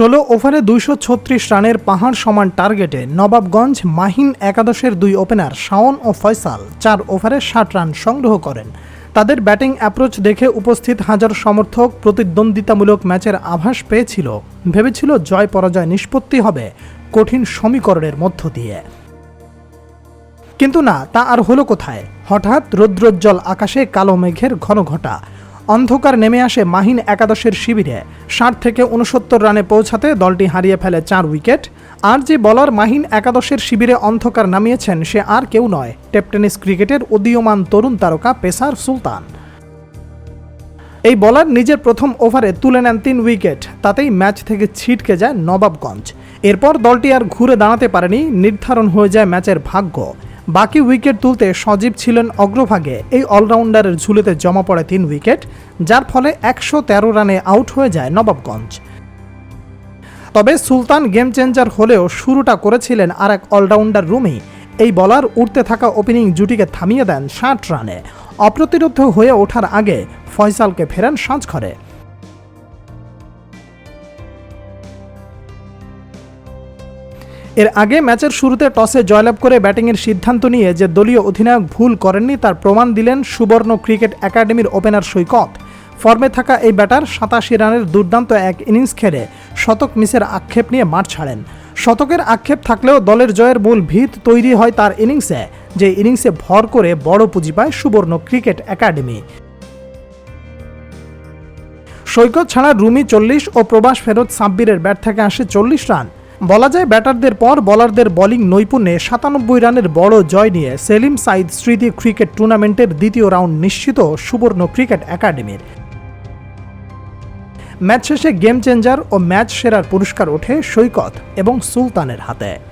ষোলো ওভারে দুইশো ছত্রিশ রানের পাহাড় সমান টার্গেটে নবাবগঞ্জ মাহিন একাদশের দুই ওপেনার শাওন ও ফয়সাল চার ওভারে ষাট রান সংগ্রহ করেন। তাদের ব্যাটিং অ্যাপ্রোচ দেখে উপস্থিত হাজার সমর্থক প্রতিদ্বন্দ্বিতামূলক ম্যাচের আভাস পেয়েছিল। ভেবেছিল জয় পরাজয় নিষ্পত্তি হবে কঠিন সমীকরণের মধ্য দিয়ে। কিন্তু না, তা আর হলো কোথায়? হঠাৎ রৌদ্রোজ্জ্বল আকাশে কালো মেঘের ঘন ঘটা অন্ধকার নেমে আসে মাহিন একাদশের শিবিরে। ষাট থেকে উনসত্তর রানে পৌঁছাতে দলটি হারিয়ে ফেলে চার উইকেট। আর যে বলার মাহিন একাদশের শিবিরে অন্ধকার নামিয়েছেন, সে আর কেউ নয়। টেপটেনিস ক্রিকেটের উদীয়মান তরুণ তারকা পেসার সুলতান। এই বলার নিজের প্রথম ওভারে তুলে নেন তিন উইকেট। তাতেই ম্যাচ থেকে ছিটকে যায় নবাবগঞ্জ। এরপর দলটি আর ঘুরে দাঁড়াতে পারেনি, নির্ধারণ হয়ে যায় ম্যাচের ভাগ্য। বাকি উইকেট তুলতে সজীব ছিলেন অগ্রভাগে। এই অলরাউন্ডারের ঝুলিতে জমা পড়ে তিন উইকেট, যার ফলে একশো তেরো রানে আউট হয়ে যায় নবাবগঞ্জ। তবে সুলতান গেম চেঞ্জার হলেও শুরুটা করেছিলেন আর এক অলরাউন্ডার রুমি। এই বলার উঠতে থাকা ওপেনিং জুটিকে থামিয়ে দেন ষাট রানে। অপ্রতিরোধ হয়ে ওঠার আগে ফয়সালকে ফেরেন সাজঘরে এর আগে ম্যাচের শুরুতে টসে জয়লাভ করে ব্যাটিংয়ের সিদ্ধান্ত নিয়ে যে দলীয় অধিনায়ক ভুল করেননি, তার প্রমাণ দিলেন সুবর্ণ ক্রিকেট একাডেমির ওপেনার সৈকত। ফর্মে থাকা এই ব্যাটার সাতাশি রানের দুর্দান্ত এক ইনিংস খেলে শতক মিসের আক্ষেপ নিয়ে মাঠ ছাড়েন। শতকের আক্ষেপ থাকলেও দলের জয়ের মূল ভিত তৈরি হয় তার ইনিংসে, যে ইনিংসে ভর করে বড় পুঁজি পায় সুবর্ণ ক্রিকেট একাডেমি। সৈকত ছাড়া রুমি চল্লিশ ও প্রবাস ফেরত সাব্বিরের ব্যাট থেকে আসে চল্লিশ রান। বলা যায় ব্যাটারদের পর বলারদের বোলিং নৈপুণ্যে সাতানব্বই রানের বড় জয় নিয়ে সেলিম সাইদ স্মৃতি ক্রিকেট টুর্নামেন্টের দ্বিতীয় রাউন্ড নিশ্চিত সুবর্ণ ক্রিকেট একাডেমির। ম্যাচ শেষে গেম চেঞ্জার ও ম্যাচ সেরার পুরস্কার ওঠে সৈকত এবং সুলতানের হাতে।